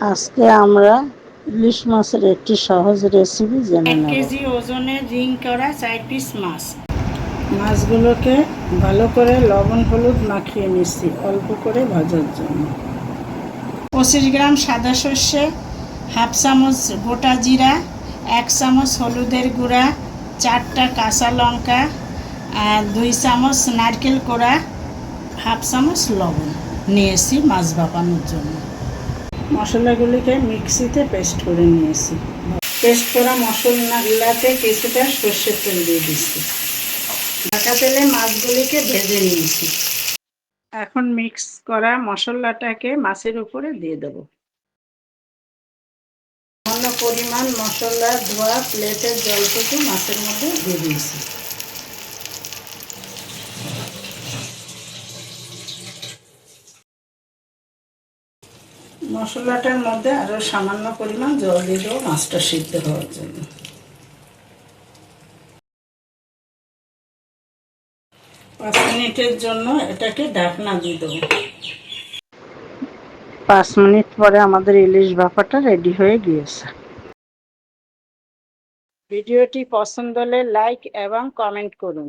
আজকে আমরা ইলিশ মাছের একটি সহজ রেসিপি জেনে নেব। কেজি ওজনে রিং করা চার পিস মাছ। মাছগুলোকে ভালো করে লবণ হলুদ মাখিয়ে নিচ্ছি, অল্প করে ভাজার জন্য। পঁচিশ গ্রাম সাদা সর্ষে, হাফ চামচ গোটা জিরা, এক চামচ হলুদের গুঁড়া, চারটা কাঁচা লঙ্কা, আর দুই চামচ নারকেল কোড়া, হাফ চামচ লবণ নিয়েছি মাছ ভাপানোর জন্য। মশলাগুলিকে মিক্সিতে পেস্ট করে নিয়েছি। পেস্ট করা মশলাগুলাতে কিছুটা সর্ষের তেল দিয়ে দিচ্ছি। ঢাকা তেলে মাছগুলিকে ভেজে নিয়েছি। এখন মিক্স করা মশলাটাকে মাছের উপরে দিয়ে দেবো। পরিমাণ মশলা ধোয়া প্লেটের জলটুকু মাছের মধ্যে দিয়ে দিয়েছি। মশলাটার মধ্যে আরও সামান্য পরিমাণ জল দিয়ে দেবো মাছটা সিদ্ধ হওয়ার জন্য। পাঁচ মিনিটের জন্য এটাকে ঢাকনা দিয়ে দেবো। পাঁচ মিনিট পরে আমাদের ইলিশ ভাপাটা রেডি হয়ে গিয়েছে। ভিডিওটি পছন্দ হলে লাইক এবং কমেন্ট করুন।